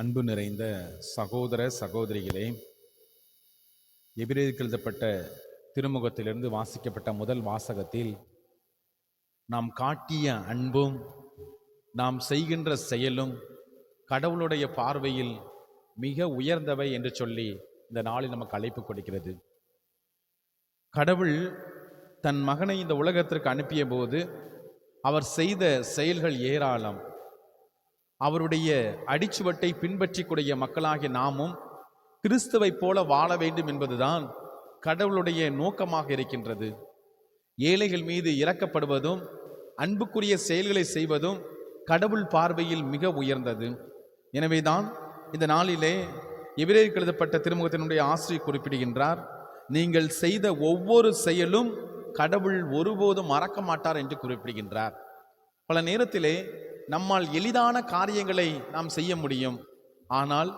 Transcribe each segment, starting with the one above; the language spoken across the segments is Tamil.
அன்பு நிறைந்த சகோதர சகோதரிகளே எபிரேதி எழுதப்பட்ட திருமுகத்திலிருந்து வாசிக்கப்பட்ட முதல் வாசகத்தில் நாம் காட்டிய அன்பும் நாம் செய்கின்ற செயலும் கடவுளுடைய பார்வையில் மிக உயர்ந்தவை என்று சொல்லி இந்த நாளில் நமக்கு அழைப்பு கொடுக்கிறது. கடவுள் தன் மகனை இந்த உலகத்திற்கு அனுப்பிய போது அவர் செய்த செயல்கள் ஏராளம். அவருடைய அடிச்சுவட்டை பின்பற்றக்கூடிய மக்களாகிய நாமும் கிறிஸ்துவைப் போல வாழ வேண்டும் என்பதுதான் கடவுளுடைய நோக்கமாக இருக்கின்றது. ஏழைகள் மீது இறக்கப்படுவதும் அன்புக்குரிய செயல்களை செய்வதும் கடவுள் பார்வையில் மிக உயர்ந்தது. எனவேதான் இந்த நாளிலே எபிரேயருக்கு எழுதப்பட்ட திருமுகத்தினுடைய ஆசிரியர் குறிப்பிடுகின்றார் நீங்கள் செய்த ஒவ்வொரு செயலும் கடவுள் ஒருபோதும் மறக்க மாட்டார் என்று குறிப்பிடுகின்றார். பல நேரத்திலே நம்மால் எளிதான காரியங்களை நாம் செய்ய முடியும். ஆனால்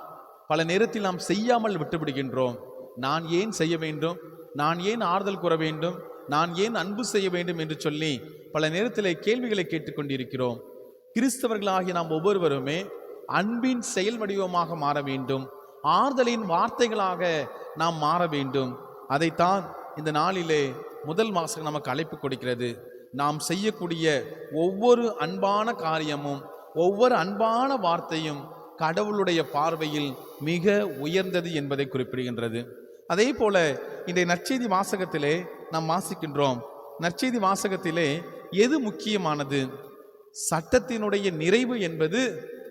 பல நேரத்தில் நாம் செய்யாமல் விட்டுவிடுகின்றோம். நான் ஏன் செய்ய வேண்டும்? நான் ஏன் ஆறுதல் கூற வேண்டும்? நான் ஏன் அன்பு செய்ய வேண்டும் என்று சொல்லி பல நேரத்தில் கேள்விகளை கேட்டுக்கொண்டிருக்கிறோம் கிறிஸ்தவர்களாகிய நாம் ஒவ்வொருவருமே அன்பின் செயல் வடிவமாக மாற வேண்டும். ஆறுதலின் வார்த்தைகளாக நாம் மாற வேண்டும். அதைத்தான் இந்த நாளிலே முதல் மாசம் நமக்கு அழைப்பு கொடுக்கிறது. நாம் செய்யக்கூடிய ஒவ்வொரு அன்பான காரியமும் ஒவ்வொரு அன்பான வார்த்தையும் கடவுளுடைய பார்வையில் மிக உயர்ந்தது என்பதை குறிப்பிடுகின்றது. அதே போல இன்றைய நற்செய்தி வாசகத்திலே நாம் வாசிக்கின்றோம். நற்செய்தி வாசகத்திலே எது முக்கியமானது? சட்டத்தினுடைய நிறைவு என்பது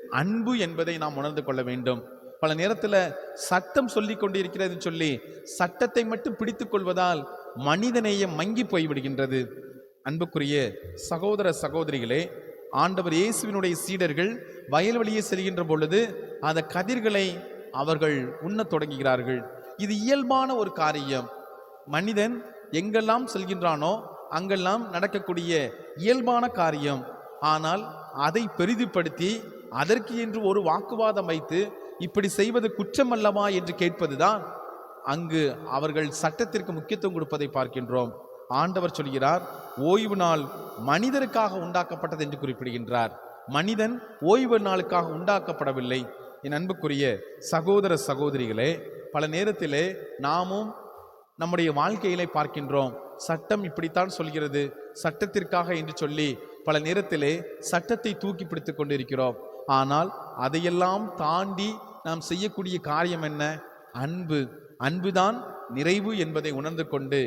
அன்பு என்பதை நாம் உணர்ந்து கொள்ள வேண்டும். பல நேரத்தில் சட்டம் சொல்லி கொண்டிருக்கிறதுன்னு சொல்லி சட்டத்தை மட்டும் பிடித்து கொள்வதால் மனிதநேயம் மங்கி போய்விடுகின்றது. அன்புக்குரிய சகோதர சகோதரிகளே ஆண்டவர் இயேசுவினுடைய சீடர்கள் வயல்வெளியே செல்கின்ற பொழுது அந்த கதிர்களை அவர்கள் உண்ணத் தொடங்குகிறார்கள். இது இயல்பான ஒரு காரியம். மனிதன் எங்கெல்லாம் செல்கின்றானோ அங்கெல்லாம் நடக்கக்கூடிய இயல்பான காரியம். ஆனால் அதை பெரிதுபடுத்தி அதற்கு என்று ஒரு வாக்குவாதம் வைத்து இப்படி செய்வது குற்றம் அல்லவா என்று கேட்பதுதான் அங்கு அவர்கள் சட்டத்திற்கு முக்கியத்துவம் கொடுப்பதை பார்க்கின்றோம். ஆண்டவர் சொல்கிறார் ஓய்வு நாள் மனிதருக்காக உண்டாக்கப்பட்டது என்று குறிப்பிடுகின்றார். மனிதன் ஓய்வு நாளுக்காக உண்டாக்கப்படவில்லை. என் அன்புக்குரிய சகோதர சகோதரிகளே பல நேரத்திலே நாமும் நம்முடைய வாழ்க்கையிலே பார்க்கின்றோம் சட்டம் இப்படித்தான் சொல்கிறது சட்டத்திற்காக என்று சொல்லி பல நேரத்திலே சட்டத்தை தூக்கி பிடித்து கொண்டிருக்கிறோம். ஆனால் அதையெல்லாம் தாண்டி நாம் செய்யக்கூடிய காரியம் என்ன? அன்பு. அன்புதான் நிறைவு என்பதை உணர்ந்து கொண்டு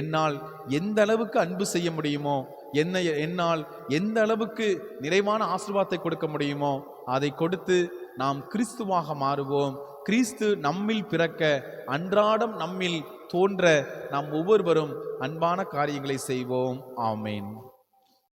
என்னால் எந்த அளவுக்கு அன்பு செய்ய முடியுமோ என்னை என்னால் எந்த அளவுக்கு நிறைவான ஆசிர்வாதத்தை கொடுக்க முடியுமோ அதை கொடுத்து நாம் கிறிஸ்துவாக மாறுவோம். கிறிஸ்து நம்மில் பிறக்க அன்றாடம் நம்மில் தோன்ற நாம் ஒவ்வொருவரும் அன்பான காரியங்களை செய்வோம். ஆமேன்.